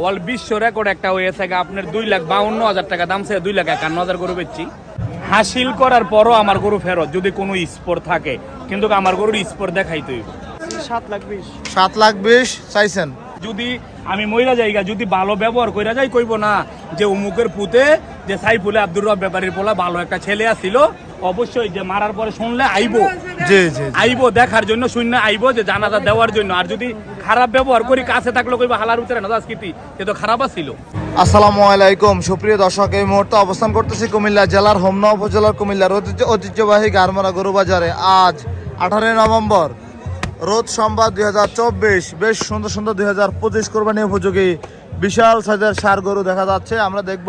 World বিশ্ব record একটা হয়েছে আপনার দুই লাখ বাউন্ন হাজার টাকা দাম সে দুই লাখ একান্ন হাজার গরু বেচছি। হাসিল করার পরও আমার গরু ফেরত যদি কোনো স্পোর থাকে। কিন্তু আমার গরুর স্পোর দেখাই তুই সাত লাখ বিশ। সাত লাখ বিশ চাইছেন। যদি আমি মহিলা জায়গা যদি ভালো ব্যবহার কইরা যাই কইব না যে উমুকের পুতে যে সাইফুলে আব্দুর রব ব্যাপারীর পোলা ভালো একটা ছেলে আসিল অবশ্যই যে মারার পরে শুনলে আইবো। জি। আইবো দেখার জন্য শূন্য আইবো যে জানাজা দেওয়ার জন্য। আর যদি খারাপ ব্যবহার করি কাছে থাকলে কইব হালার উত্তরে না দাসকিতি এ তো খারাপ আছিল। আসসালামু আলাইকুম। সুপ্রিয় দর্শক এই মুহূর্তে অবস্থান করতেছি কুমিল্লা জেলার হোমনা উপজেলার কুমিল্লার ঐতিহ্য ঐতিহ্যবাহী গারমারা গরু বাজারে। আজ আঠারোই নভেম্বর রোজ সোমবার দুই হাজার চব্বিশ। বেশ সুন্দর সুন্দর দুই হাজার পঁচিশ কোরবানি উপযোগী বিশাল সাইজের সার গরু দেখা যাচ্ছে। আমরা দেখব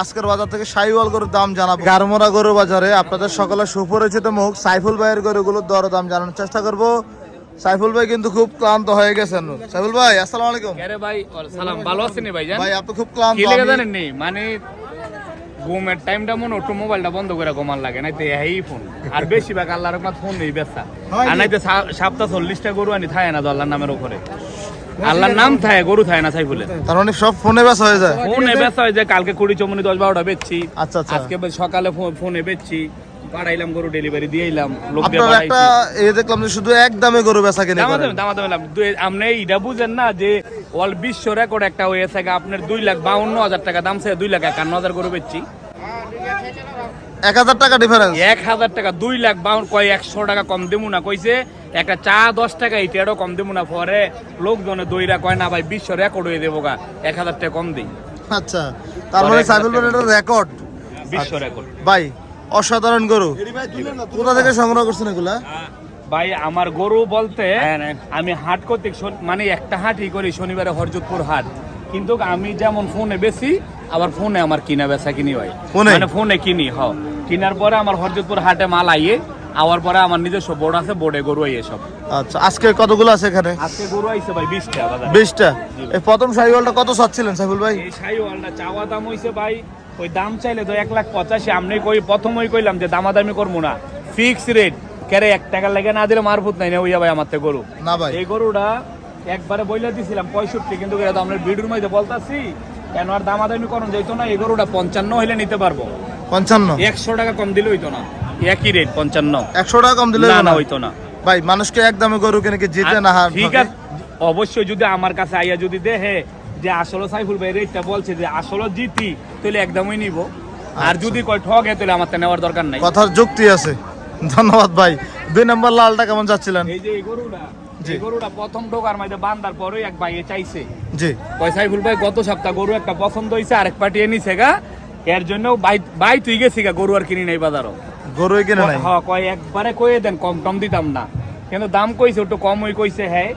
আজকের বাজার থেকে সাইওয়াল গরুর দাম জানাব। গারমোরা গরু বাজারে আপনাদের সকলের সুপরিচিত মুখ সাইফুল ভাইয়ের গরুগুলোর দর দাম জানানোর চেষ্টা করব। সাইফুল ভাই কিন্তু খুব ক্লান্ত হয়ে গেছেন। সাইফুল ভাই আসসালামু আলাইকুম। আরে ভাই সালাম। ভালো আছেন ভাই জান ভাই আপনি খুব ক্লান্ত কি লেগে জানেন নি? মানে ঘুমের টাইমটা মনে একটু মোবাইলটা বন্ধ করে ঘুমান লাগে নাই তো এই ফোন। আর বেশিরভাগ আল্লাহর ফোন নেই বেসা আর নাই তো সাপ্তাহ চল্লিশটা গরু আনি থাকে না আল্লাহর নামের উপরে। আল্লাহর নাম থাকে গরু থাকে না সাইফুলে তার মানে সব ফোনে ব্যস্ত হয়ে যায় ফোনে ব্যস্ত হয় যে কালকে কুড়ি চমনি দশ বারোটা বেচছি আচ্ছা, আচ্ছা। আজকে সকালে ফোনে বেচছি পাঠাইলাম গরু ডেলিভারি দিয়ে এলাম লোক দিয়ে আপনার একটা। এই দেখলাম যে শুধু এক দামে গরু বেচা কিনে দামা দামে দামা দামে লাভ। আপনি এটা বুঝেন না যে ওয়ার্ল্ড বিশ্ব রেকর্ড একটা হয়েছে গা, আপনার দুই লাখ বাউন্ন হাজার টাকা দাম সে দুই লাখ একান্ন হাজার গরু বেচছি এক হাজার টাকা ডিফারেন্স এক হাজার টাকা দুই লাখ বাউন কয় একশো টাকা কম দেবো না কইছে। একটা চা দশ টাকা এটারও কম দেবো না পরে লোকজনে দইরা কয় না ভাই বিশ্ব রেকর্ড হয়ে দেবো গা এক হাজার টাকা কম দিই। আচ্ছা তার মানে সাইফুল ভাই রেকর্ড বিশ্ব রেকর্ড ভাই অসাধারণ গরু। কোথা থেকে সংগ্রহ করছেন এগুলা? ভাই আমার গরু বলতে আমি হাট করতে মানে একটা হাটই করি শনিবারে হরজতপুর হাট। কিন্তু আমি যেমন ফোনে বেশি আবার ফোনে আমার কিনা বেচা কিনি হয়। ফোনে? মানে ফোনে কিনি হ। কিনার পরে আমার হরজতপুর হাটে মাল আইয়ে আওয়ার পরে আমার নিজস্ব বোর্ড আছে বোর্ডে গরু আইয়ে সব। আচ্ছা আজকে কতগুলো আছে এখানে? আজকে গরু আইছে ভাই বিশটা বাজারে। বিশটা? এই প্রথম সাইওয়ালটা কত চাচ্ছিলেন সাইফুল ভাই? এই সাইওয়ালটা চাওয়া দাম হইছে ভাই ওই দাম চাইলে তো এক লাখ পঁচাশি আমনি কই প্রথমই কইলাম যে দামাদামি করব না। ফিক্স রেট কেরে এক টাকা লাগে না দিলে মারফুত নাই না ওইয়া ভাই আমার থেকে গরু। না ভাই। এই গরুটা একবারে বইলা দিছিলাম পঁয়ষট্টি কিন্তু আমরা ভিডিওর মধ্যে বলতাছি কেন আর দামাদামি করুন যাইতো না এই গরুটা পঞ্চান্ন হইলে নিতে পারব। পঞ্চান্ন? একশো টাকা কম দিলে হইতো না। একই রেট পঞ্চান্ন। একশো টাকা কম দিলে না হইতো না ভাই মানুষকে গরু কিনে জিতে না ঠিক আছে অবশ্যই যদি আমার কাছে আইয়া যদি দেখে যে আসলে সাইফুল ভাই রেটটা বলছে যে আসলে জিতি তাহলে একদমই নিব। আর যদি কয় ঠকে তাহলে আমার তা নেওয়ার দরকার নাই। কথার যুক্তি আছে। ধন্যবাদ ভাই। দুই নম্বর লালটা কেমন যাচ্ছিলেন? এই যে এই গরুটা এই গরুটা প্রথম ঢোকার মধ্যে বান্দার পরে এক ভাইয়ে চাইছে। জি। কয় সাইফুল ভাই গত সপ্তাহ গরু একটা পছন্দ হয়েছে আরেক পার্টি নিছে গা। এর জন্য বাই বাই তুই গেছি গা গরু আর কিনি নাই বাজারও। গরুই কিনে নাই? হ্যাঁ কয় একবারে কয়ে দেন কম টম দিতাম না। কিন্তু দাম কইছে একটু কম হই কইছে হ্যাঁ।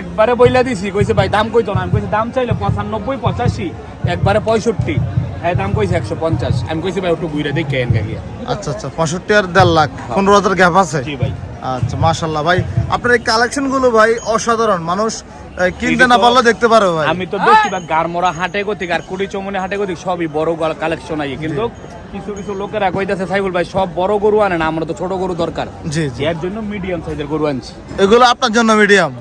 একবারে বইলা দিছি কইছে ভাই দাম কইতো না। আমি কইছি দাম চাইলে পঁচানব্বই পঁচাশি একবারে পঁয়ষট্টি। হ্যাঁ দাম কইছে একশো পঞ্চাশ। আমি কইছি ভাই একটু বুইরা দেখে আচ্ছা আচ্ছা পঁয়ষট্টি আর দেড় লাখ পনেরো হাজার গ্যাপ আছে? জি ভাই। আচ্ছা মাশাল্লাহ ভাই আপনার এই কালেকশনগুলো ভাই অসাধারণ। মানুষ কিনতে না পারলে দেখতে পারো ভাই। আমি তো বেশিরভাগ গারমোরা হাটে গতিক আর কুড়ি চমনে হাটে গতিক সবই বড় কালেকশন আই কিন্তু কিছু কিছু লোকেরা কইতাছে সাইবুল ভাই সব বড় গরু আনে না আমরা তো ছোট গরু দরকার। জি জি। এর জন্য মিডিয়াম সাইজের গরু আনছি। এগুলো আপনার জন্য মিডিয়াম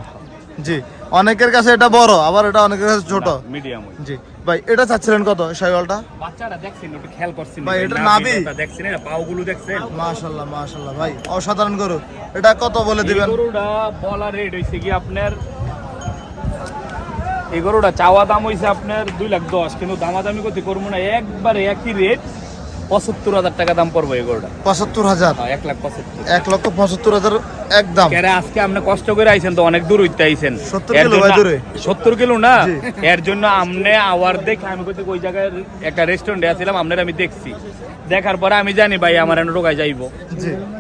জি অনেকের কাছে এটা বড় আবার এটা অনেকের কাছে ছোট। মিডিয়াম জি। ভাই এটা চাচ্ছিলেন কত শাইওয়ালটা বাচ্চারা দেখছেন একটু খেয়াল করছেন ভাই, এটা নাভি? দেখছেন এটা পাওগুলো দেখছেন? মাশাআল্লাহ মাশাআল্লাহ ভাই অসাধারণ গরু। এটা কত বলে দিবেন? গরুটা বলা রেট হইছে কি আপনার? এই গরুটা চাওয়া দাম হইছে আপনার দুই লাখ দশ কিন্তু দামাদামি করতে করব না একবারে একই রেট পঁচাত্তর হাজার টাকা দাম পড়ব এই গরুটা। পঁচাত্তর হাজার? হ্যাঁ, এক লাখ পঁচাত্তর। এক লক্ষ পঁচাত্তর হাজার একদম। আজকে আপনি কষ্ট করে আইছেন তো অনেক দূর উঠতে আইছেন। 70 এর কিলো জন্য- ভাই দূরে? 70 কিলো না? এর জন্য আমনে আওয়ার দেখে আমি কইতে ওই জায়গায় একটা রেস্টুরেন্টে আছিলাম আপনার আমি দেখছি। দেখার পরে আমি জানি ভাই আমার এনে রোগায় যাইবো।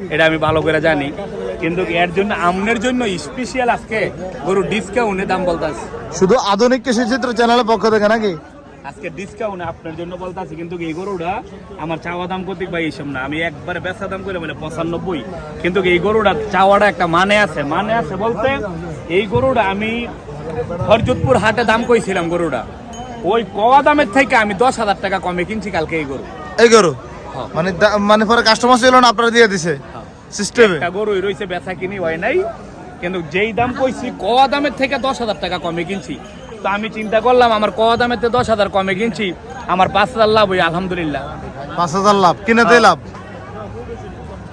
এটা আমি ভালো করে জানি। কিন্তু এর জন্য আমনের জন্য স্পেশাল আজকে গরু ডিসকাউন্টে দাম বলতাছি। শুধু আধুনিক কৃষি চিত্র চ্যানেলের পক্ষ থেকে নাকি? আজকে ডিসকাউন্ট আপনার জন্য বলতাছি কিন্তু এই গরুটা আমার চাওয়া দাম করতে ভাই এইসব না। আমি একবারে বেচা দাম করে মানে পঁচানব্বই। কিন্তু এই গরুটা চাওয়াটা একটা মানে আছে। মানে আছে বলতে এই গরুটা আমি হরজতপুর হাটে দাম কইছিলাম গরুটা। ওই কওয়া দামের থেকে আমি দশ হাজার টাকা কমে কিনছি কালকে এই গরু। এই গরু? হ্যাঁ। মানে মানে পরে কাস্টমার ছিল না আপনারা দিয়ে দিছে? সিস্টেমে একটা গরুই রয়েছে বেচা কিনি হয় নাই। কিন্তু যেই দাম কইছি কওয়া দামের থেকে দশ হাজার টাকা কমে কিনছি। তো আমি চিন্তা করলাম আমার ক দামের তো দশ হাজার কমে কিনছি। আমার পাঁচ হাজার লাভ ওই আলহামদুলিল্লাহ। পাঁচ হাজার লাভ কিনেতেই লাভ?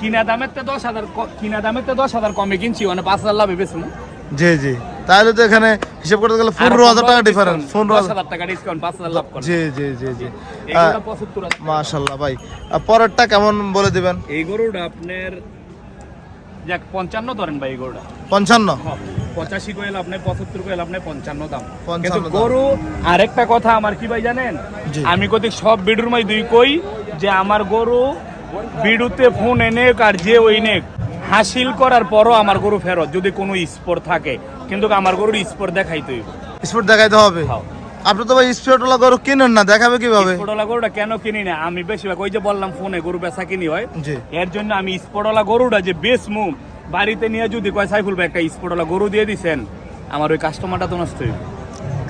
কিনা দামের তো দশ হাজার কিনা দামের তো দশ হাজার কমে কিনছি মানে পাঁচ হাজার লাভ বেশি জি জি। তাহলে তো এখানে হিসাব করতে গেলে পনেরো হাজার টাকা ডিফারেন্স পনেরো হাজার টাকা ডিসকাউন্ট পাঁচ হাজার লাভ করে জি জি জি জি। মাশাল্লাহ ভাই পরেরটা কেমন বলে দিবেন? এই গরুটা আপনার যাক পঞ্চান্ন ধরেন ভাই এই গরুটা। পঞ্চান্ন? পঁচাশি কয়েল আপনি পঁচাত্তর কয়েল আপনি পঞ্চান্ন দাম। কিন্তু গরু আরেকটা কথা আমার কি ভাই জানেন? আমি কতিক সব বিডুর মাই দুই কই যে আমার গরু বিডুতে ফোন এনে আর যে ওই নে হাসিল করার পরও আমার গরু ফেরত যদি কোনো স্পোর থাকে। কিন্তু আমার গরুর স্পোর দেখাইতে হইব। স্পোর্ট দেখাইতে হবে? হ্যাঁ। আপনি তো ভাই স্পোর্টওয়ালা গরু কিনেন না দেখাবে কীভাবে? স্পোর্টওয়ালা গরুটা কেন কিনি না? আমি বেশিরভাগ ওই যে বললাম ফোনে গরু বেচা কিনি হয়। এর জন্য আমি স্পোর্টওয়ালা গরুটা যে বেশ মুখ বাড়িতে নিয়ে যদি কয় সাইফুল ভাই একটা স্পোর্টওয়ালা গরু দিয়ে দিছেন আমার ওই কাস্টমারটা তো নষ্ট হইব।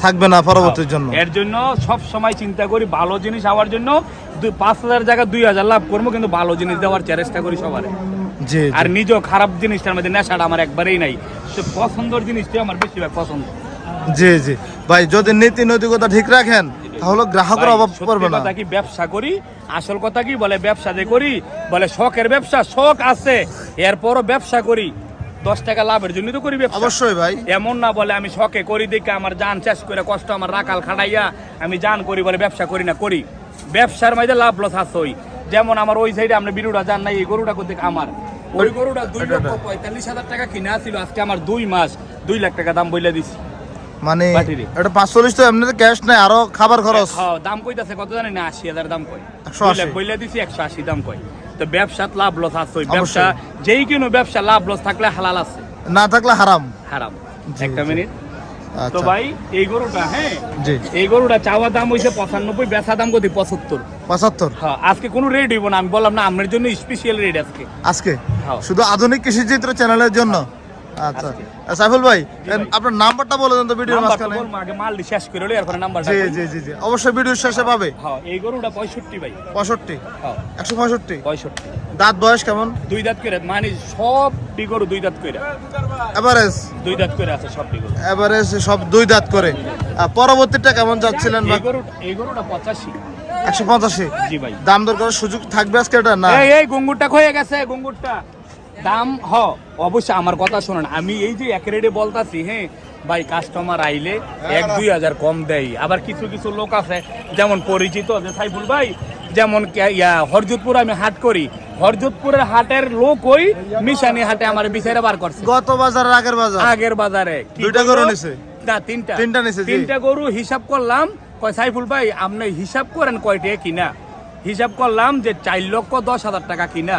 থাকবে না পরবর্তীর জন্য। এর জন্য সব সময় চিন্তা করি ভালো জিনিস হওয়ার জন্য পাঁচ হাজার জায়গা দুই হাজার লাভ করব কিন্তু ভালো জিনিস দেওয়ার চেষ্টা করি সবার। জি আর নিজেও খারাপ জিনিসটার মধ্যে নেশাটা আমার একবারেই নাই। সে পছন্দের জিনিসটাই আমার বেশিরভাগ পছন্দ। জি জি। ভাই যদি নীতি নৈতিকতা ঠিক রাখেন তাহলে গ্রাহকের অভাব পড়বে না। কথা কি ব্যবসা করি আসল কথা কি বলে ব্যবসা যে করি বলে শখের ব্যবসা শখ আছে এরপরও ব্যবসা করি। দশ টাকা লাভের জন্য তো করি অবশ্যই ভাই। এমন না বলে আমি শখে করি দেখে আমার জান শেষ করে কষ্ট আমার রাকাল খাটাইয়া আমি জান করি বলে ব্যবসা করি না করি। ব্যবসার মধ্যে লাভ লস আসই যেমন আমার ওই সাইডে আপনি বিরুটা জান নাই এই গরুটা করতে আমার। ওই গরুটা দুই লক্ষ পঁয়তাল্লিশ হাজার টাকা কিনা ছিল আজকে আমার দুই মাস দুই লাখ টাকা দাম বইলে দিছি। মানে। এটা পাঁচচল্লিশ তো এমনিতে ক্যাশ নাই আরও খাবার খরচ। হ্যাঁ, দাম কইতাছে কত জানি না আশি হাজার দাম কই 180 দুই লাখ দিছি একশো আশি দাম কই তো ব্যবসাত লাভ লস আসই ব্যবসা যেই কিনো ব্যবসা লাভ লস থাকলে হালাল আছে। না থাকলে হারাম। হারাম। একটা মিনিট। তো আচ্ছা। ভাই এই গরুটা হ্যাঁ? এই গরুটা চাওয়া দাম হইছে পঁচানব্বই বেচা দাম কত পঁচাত্তর। পঁচাত্তর। হ্যাঁ আজকে কোনো রেট হইব না আমি বললাম না আপনার জন্য স্পেশাল রেট আজকে। আজকে? হ্যাঁ। শুধু আধুনিক কৃষি চিত্র চ্যানেলের জন্য? আচ্ছা। সাইফুল ভাই আপনার নাম্বারটা বলে দেন তো ভিডিওর মাঝখানে। আগে মাল শেষ করে লই এরপরে নাম্বারটা জি জি জি জি। অবশ্যই ভিডিওর শেষে পাবে। হ্যাঁ এই গরুটা পঁয়ষট্টি ভাই। পঁয়ষট্টি? হ্যাঁ। দাঁত বয়স কেমন? দুই দাঁত করে মানে গরু দুই দাঁত করে। এভারেজ? দুই দাঁত করে আছে গরু। এভারেজ সব দুই দাঁত করে। পরবর্তীটা কেমন যাচ্ছিলেন এই গরু এই গরুটা পঁচাশি। একশো পঁচাশি? জি ভাই। দাম দর করার সুযোগ থাকবে আজকে এটা না? এই এই গুঙ্গুরটা হয়ে গেছে গুঙ্গুরটা। দাম হ অবশ্যই আমার কথা শোনেন। আমি এই যে এক রেটে বলতাছি হ্যাঁ ভাই কাস্টমার আইলে এক দুই হাজার কম দেয় আবার কিছু কিছু লোক আছে যেমন পরিচিত যে সাইফুল ভাই যেমন ইয়া হরজতপুর আমি হাট করি। হরজতপুরের হাটের লোক ওই মিশানি হাটে আমার বিচারে বার করছে। গত বাজারের আগের বাজার? আগের বাজারে। দুইটা গরু নিছে? না তিনটা। তিনটা নিছে, তিনটা গরু হিসাব করলাম কয় সাইফুল ভাই আপনি হিসাব করেন কয়টা কিনা? হিসাব করলাম যে চার লক্ষ দশ হাজার টাকা কিনা।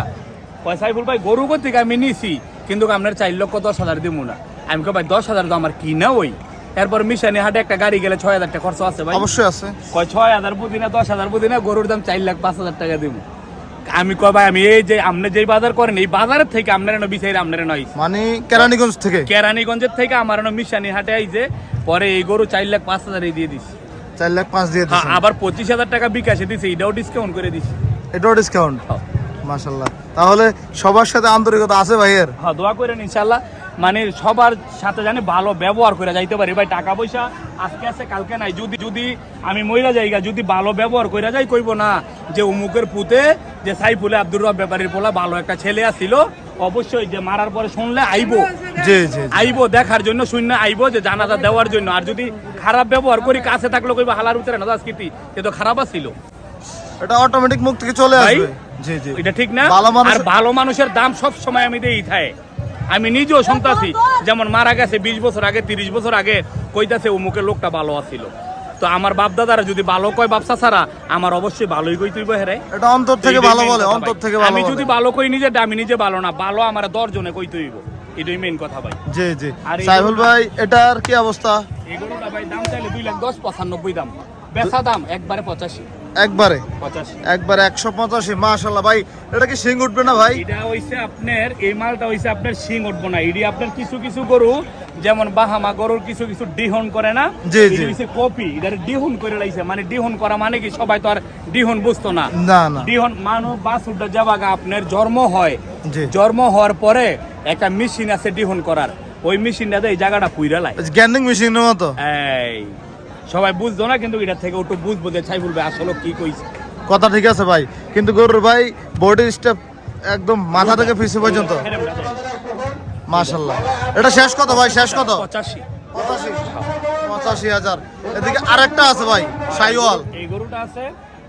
কয় সাইফুল ভাই গরু থেকে আমি নিছি? কিন্তু আপনার চার লক্ষ দশ হাজার দিব না। আমি কই ভাই দশ হাজার তো আমার কিনা ওই। এরপর মিশানি হাটে একটা গাড়ি গেলে ছয় হাজার টাকা খরচ আছে ভাই। অবশ্যই আছে। কয় ছয় হাজার বুঝি না দশ হাজার বুঝি না গরুর দাম চার লাখ পাঁচ হাজার টাকা দিব আমি কয় ভাই আমি এই যে আপনি যেই বাজার করেন এই বাজারের থেকে আপনার এনে বিচারি আপনার নয় মানে কেরানীগঞ্জ থেকে? কেরানীগঞ্জের থেকে আমার এনে মিশানি হাটে এই যে পরে এই গরু চার লাখ পাঁচ হাজার দিয়ে দিছি। চার লাখ পাঁচ দিয়ে হ্যাঁ, আবার পঁচিশ হাজার টাকা বিকাশে দিছে এটাও ডিসকাউন্ট করে দিছি। এটাও ডিসকাউন্ট হ্যাঁ। মাশাল্লাহ তাহলে সবার সাথে আন্তরিকতা আছে ভাইয়ের? হ্যাঁ দোয়া করেন ইনশাল্লাহ মানে সবার সাথে জানি ভালো ব্যবহার করে যাইতে পারি। ভাই টাকা পয়সা আজকে আছে কালকে নাই। যদি যদি আমি মহিলা জায়গা যদি ভালো ব্যবহার করে যাই কইব না যে উমুকের পুতে যে সাইফুলে আব্দুর রব ব্যাপারীর পোলা ভালো একটা ছেলে আসছিল অবশ্যই যে মারার পরে শুনলে আইবো। জি জি। আইবো দেখার জন্য শূন্য আইবো যে জানাজা দেওয়ার জন্য। আর যদি খারাপ ব্যবহার করি কাছে থাকলে কইবা হালার উত্তরে না স্মৃতি সে তো খারাপ আছিল। এটা অটোমেটিক মুখ থেকে চলে আসবে। জি জি। এটা ঠিক না? আর ভালো মানুষের দাম সব সময় আমি দেই থাকে আমি নিজেও শুনতাছি যেমন মারা গেছে বিশ বছর আগে তিরিশ বছর আগে কইতাছে অমুকের লোকটা ভালো আছিল। তো আমার বাপ দাদারা যদি ভালো কয় বাপসা ছাড়া আমার অবশ্যই ভালোই কই তুই হেরে। এটা অন্তর থেকে ভালো বলে অন্তর থেকে ভালো আমি যদি ভালো কই নিজে আমি নিজে ভালো না ভালো আমার দশ জনে কই তুইব এটাই মেন কথা ভাই। জি জি। সাইফুল ভাই এটার কি অবস্থা? এগুলোটা ভাই দাম চাইলে দুই লাখ দশ পঁচানব্বই দাম। বেচা দাম একবারে পঁচাশি। একবারে। একবারে একশো পঁচাশি মাশাল্লাহ ভাই এটা কি সিং উঠবে না ভাই? এটা হইছে আপনার এই মালটা হইছে আপনার শিং উঠবো না। এটি আপনার কিছু কিছু গরু যেমন বাহামা গরুর কিছু কিছু ডিহন করে না জি, জি। হইছে কপি। এটা ডিহন করে লাইছে। মানে ডিহন করা মানে কি সবাই তো আর ডিহন বুঝতো না। না না। ডিহন মানব বাসুরটা যাবাগা আপনার জন্ম হয় জি। জন্ম হওয়ার পরে একটা মেশিন আছে ডিহন করার। ওই মেশিনটাতে এই জায়গাটা পুইরা লাই গ্যান্ডিং মেশিনের মতো? এই। সবাই বুঝতো না কিন্তু এটা থেকে একটু বুঝব যে সাইফুল বলবে আসলে কি কইছে। কথা ঠিক আছে ভাই কিন্তু গরুর ভাই বডি স্টেপ একদম মাথা থেকে পিছু পর্যন্ত। মাশাল্লাহ এটা শেষ কত ভাই? শেষ কত? পঁচাশি। পঁচাশি। পঁচাশি হাজার। এদিকে আরেকটা আছে ভাই সাইওয়াল। এই গরুটা আছে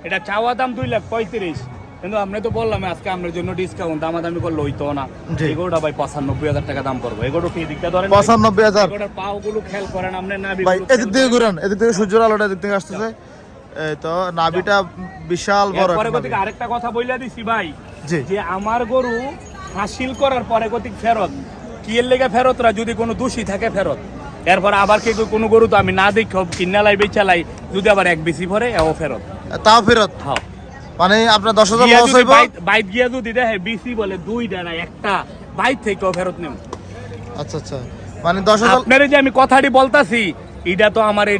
এটা চাওয়া দাম দুই লাখ পঁয়ত্রিশ। কিন্তু আপনি তো বললাম আজকে আপনার জন্য ডিসকাউন্ট দামাদামি করলে হইতো না। গরুটা ভাই পঁচানব্বই হাজার টাকা দাম পড়ব। এই গরুটা এই দিকটা ধরেন পঁচানব্বই হাজার। পাও গুলো খেয়াল করেন আপনি না ভাই এদিক থেকে ঘুরান এদিক থেকে সূর্যের আলোটা এদিক থেকে আসতেছে। এই তো নাভিটা বিশাল বড় পরে আরেকটা কথা বইলা দিছি ভাই যে আমার গরু হাসিল করার পরে গতিক ফেরত। কি এর লেগে ফেরতরা যদি কোনো দোষী থাকে ফেরত? এরপর আবার কে কোনো গরু তো আমি না দেখি কিনা লাই বেচালাই যদি আবার এক বেশি ভরে এও ফেরত। তাও ফেরত? হ্যাঁ। মানে আপনার দশ হাজার লস হইব। বাইত গিয়া যদি দেখে বিসি বলে দুইটা না একটা বাইত থেকেও ফেরত নেব। আচ্ছা আচ্ছা। মানে দশ হাজার আপনারে যে আমি কথাটি বলতাছি এটা তো আমার এই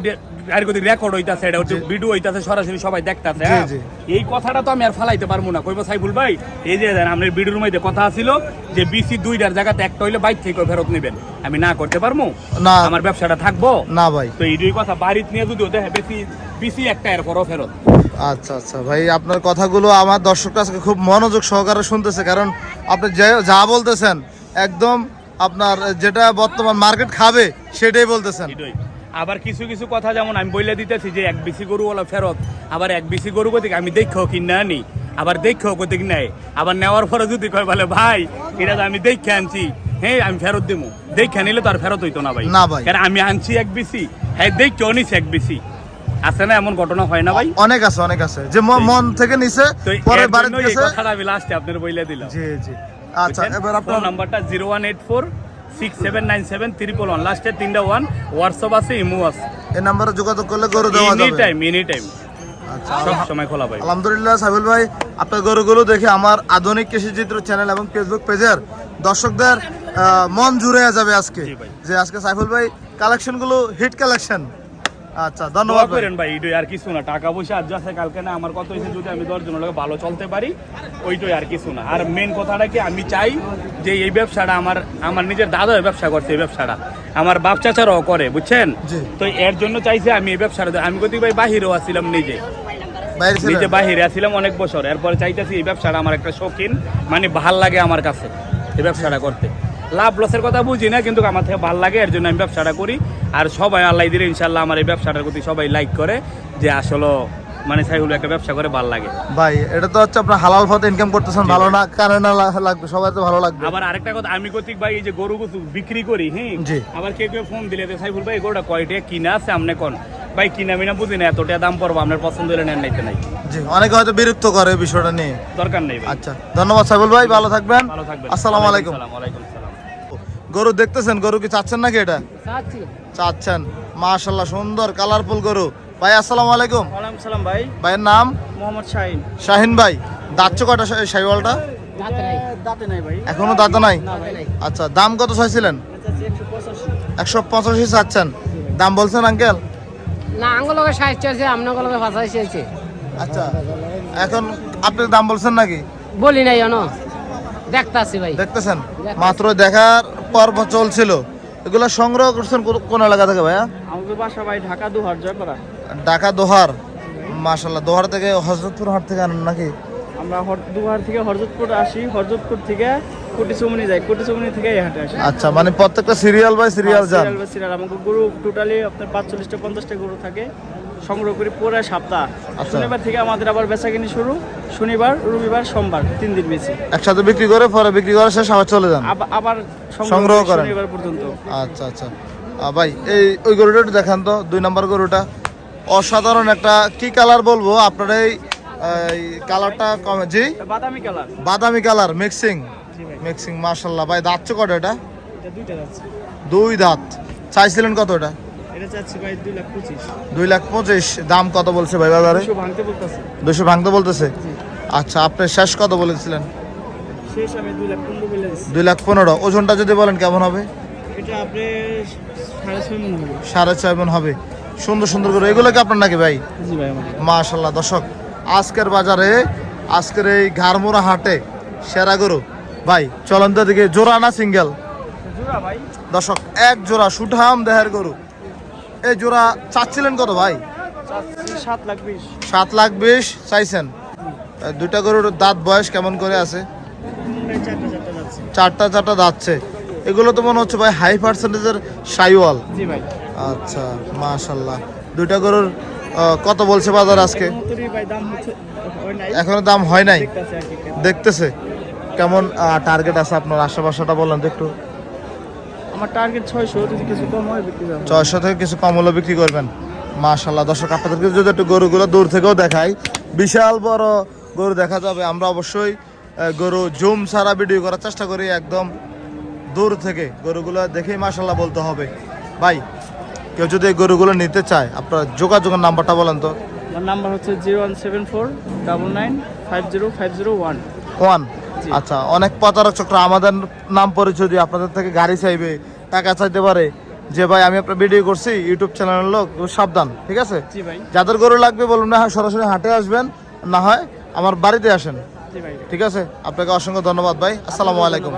আর যদি রেকর্ড হইতাছে এটা হচ্ছে ভিডিও হইতাছে সরাসরি সবাই দেখতাছে হ্যাঁ? এই কথাটা তো আমি আর ফালাইতে পারব না। কইবো সাইফুল ভাই এই যে দেন ভিডিওর মধ্যে কথা ছিল যে বিসি দুইটার জায়গাতে একটা হইলে বাইক থেকে ফেরত নেবেন। আমি না করতে পারব? না। আমার ব্যবসাটা থাকব? না ভাই। তো এই দুই কথা বাড়িতে নিয়ে যদিও দেখে বেশি বিসি একটা এরপরও ফেরত। আচ্ছা আচ্ছা। ভাই আপনার কথাগুলো আমার দর্শকরা আজকে খুব মনোযোগ সহকারে শুনতেছে কারণ আপনি যে- যা বলতেছেন একদম আপনার যেটা বর্তমান মার্কেট খাবে সেটাই বলতেছেন। আবার কিছু কিছু কথা যেমন আমি বইলে দিতেছি যে এক বিসি গরু হলো ফেরত আবার এক বিসি গরু কোথেকে আমি দেখেও কিনে আনি আবার দেখেও কোথেকে নেয় আবার নেওয়ার পরে যদি কয় বলে ভাই এটা তো আমি দেখে আনছি। হ্যাঁ আমি ফেরত দেবো দেখে নিলে তো আর ফেরত হইতো না ভাই। না ভাই। কারণ আমি আনছি এক বিসি। হ্যাঁ দেখেও নিছি এক বিসি। আছে না এমন ঘটনা হয় না ভাই? অনেক আছে অনেক আছে। যে মন থেকে নিছে পরে বাড়িতে গেছে। কথাটা আমি লাস্টে আপনার বইলে দিলাম। জি জি। আচ্ছা এবার আপনার নাম্বারটা জিরো ওয়ান লাস্টে তিনটা হোয়াটসঅ্যাপ আছে ইমো আছে। এই নাম্বারে যোগাযোগ করলে গরু দেওয়া এনি টাইম এনি টাইম আচ্ছা সময় খোলা আলহামদুলিল্লাহ ভাই আপনার গরুগুলো দেখে আমার আধুনিক চ্যানেল এবং ফেসবুক পেজের দর্শকদের মন জুড়ে যাবে আজকে। ভাই। যে আজকে সাইফুল ভাই কালেকশনগুলো হিট কালেকশন আচ্ছা ধন্যবাদ করেন ভাই এইটাই আর কিছু না। টাকা পয়সা কালকে না আমার কত হয়েছে যদি আমি দশজনের লোক ভালো চলতে পারি ওইটাই আর কিছু না। আর মেন কথাটা কি আমি চাই যে এই ব্যবসাটা আমার আমার নিজের দাদা ব্যবসা করছে এই ব্যবসাটা। আমার বাপ চাচারাও করে বুঝছেন? তো এর জন্য চাইছে আমি এই ব্যবসাটা আমি কতি ভাই বাহিরেও আসছিলাম নিজে। নিজে বাহিরে আছিলাম অনেক বছর। এরপরে চাইতেছি এই ব্যবসাটা আমার একটা শৌখিন মানে ভালো লাগে আমার কাছে এই ব্যবসাটা করতে। লাভ লসের কথা বুঝি না কিন্তু আমার থেকে ভালো লাগে এর জন্য আমি ব্যবসাটা করি। আর সবাই আল্লাহ দিলে ইনশাল্লাহ আমার এই ব্যবসাটার প্রতি সবাই লাইক করে যে আসলে মানে সাইগুলো একটা ব্যবসা করে ভালো লাগে। ভাই এটা তো হচ্ছে আপনার হালাল পথে ইনকাম করতেছেন ভালো না কারণ না লাগবে সবাই তো ভালো লাগবে। আবার আরেকটা কথা আমি কতিক ভাই এই যে গরু গুছু বিক্রি করি হ্যাঁ। আবার কেউ কেউ ফোন দিলে যে সাইফুল ভাই গরুটা কয়টা কিনা আছে আপনি কোন? ভাই কিনা মিনা বুঝি না এতটা দাম পড়ব আপনার পছন্দ হলে নেন নাইতে নাই। জি অনেকে হয়তো বিরক্ত করে বিষয়টা নিয়ে। দরকার নেই আচ্ছা ধন্যবাদ সাইবুল ভাই ভালো থাকবেন। ভালো থাকবেন। আসসালামু আলাইকুম। সালাম আলাইকুম গরু দেখতেছেন? গরু কি চাচ্ছেন নাকি এটা? চাচ্ছি। চাচ্ছেন। মাশাল্লাহ সুন্দর কালারফুল গরু। ভাই আসসালামু আলাইকুম। সালাম ভাই। ভাইয়ের নাম? মোহাম্মদ শাহিন। শাহিন ভাই দাঁতছ কটা শাহিওয়ালটা? দাঁতে নাই। দাঁতে নাই ভাই। এখনও দাঁত নাই? আচ্ছা দাম কত চাইছিলেন? একশো পঁচাশি। একশো পঁচাশি চাচ্ছেন। দাম বলছেন আঙ্কেল? না আঙ্গুলকে ষাট চাইছে চাইছে। আচ্ছা এখন আপনি দাম বলছেন নাকি? বলি নাই জানো ভাই। দেখতেছেন? মাত্র দেখার পর্ব চলছিল। এগুলো সংগ্রহ করছেন কোন- এলাকা থেকে ভাইয়া? আমাদের বাসা ভাই ঢাকা দুহার জয়পাড়া। ঢাকা দোহার। মাশাল্লাহ দোহার থেকে হজরতপুর হাট থেকে আনেন নাকি? আমরা হর- দুহার থেকে হরজতপুর আসি। হরজতপুর থেকে কুটিচুমনি যাই। কুটিচুমনি থেকে এই হাটে আসি। আচ্ছা মানে প্রত্যেকটা সিরিয়াল বাই সিরিয়াল যান। সিরিয়াল বা সিরিয়াল আমাকে গরু টোটালি আপনার পাঁচচল্লিশটা পঞ্চাশটা গরু থাকে। সংগ্রহ করি পুরো সপ্তাহ। আচ্ছা। শনিবার থেকে আমাদের আবার বেচাকিনি শুরু। শনিবার রবিবার সোমবার তিন দিন বেশি। একসাথে বিক্রি করে পরে বিক্রি করে শেষ আবার চলে যান? আবার- সংগ্রহ করেন। শনিবার পর্যন্ত। আচ্ছা আচ্ছা। ভাই এই ওই গরুটা একটু দেখান তো দুই নম্বর গরুটা। অসাধারণ একটা কি কালার বলব? আপনার এই কালারটা কমে জি? বাদামি কালার। বাদামি কালার মিক্সিং মিক্সিং মার্শাল্লাহ ভাই দাঁত কটা এটা? এটা দুই দাঁত। চাইছিলেন কত এটা? দুই লাখ পঁচিশ। দাম কত বলছে ভাই বাজারে দুশো ভাঙতে বলতেছে। আচ্ছা আপনি শেষ কত বলেছিলেন? দুই লাখ পনেরো ওজনটা যদি বলেন কেমন হবে? সাড়ে ছয় মন হবে। সুন্দর সুন্দর করে। এগুলো কি আপনার নাকি ভাই? মাশাল্লাহ দর্শক আজকের বাজারে আজকের এই ঘাড়মোড়া হাটে সেরা গরু। ভাই চলন তো দিকে জোড়া না সিঙ্গেল? দর্শক এক জোড়া সুঠাম দেহের গরু। এই জোড়া চাচ্ছিলেন কত ভাই? সাত লাখ বিশ। চাইছেন? দুইটা গরুর দাঁত বয়স কেমন করে আছে? চারটা চারটা যাচ্ছে। এগুলো তো মনে হচ্ছে ভাই হাই পার্সেন্টেজের সাইওয়াল। আচ্ছা মাশাল্লাহ দুইটা গরুর কত বলছে বাজার আজকে? এখনও দাম হয় নাই? দেখতেছে দেখতেছে। কেমন টার্গেট আছে আপনার? আশেপাশেটা বলেন তো একটু। আমার টার্গেট ছয়শো যদি কিছু কম হয় বিক্রি করব। ছয়শো থেকে কিছু কম হলে বিক্রি করবেন। মাশাল্লাহ দর্শক আপনাদেরকে যদি একটু গরুগুলো দূর থেকেও দেখাই বিশাল বড় গরু দেখা যাবে। আমরা অবশ্যই গরু জুম ছাড়া ভিডিও করার চেষ্টা করি একদম দূর থেকে। গরুগুলো দেখেই মাশাল্লাহ বলতে হবে। ভাই কেউ যদি এই গরুগুলো নিতে চায় আপনার যোগাযোগের নাম্বারটা বলেন তো। আমার নাম্বার হচ্ছে zero one seven four double nine five zero five zero one. One. আচ্ছা অনেক প্রতারক চক্র আমাদের নাম পরিচয় দিয়ে আপনাদের থেকে গাড়ি চাইবে টাকা চাইতে পারে। যে ভাই আমি আপনার ভিডিও করছি ইউটিউব চ্যানেলের লোক সাবধান ঠিক আছে? যাদের গরু লাগবে বলুন না হয় সরাসরি হাটে আসবেন না হয় আমার বাড়িতে আসেন। ঠিক আছে? আপনাকে অসংখ্য ধন্যবাদ ভাই। আসসালামু আলাইকুম।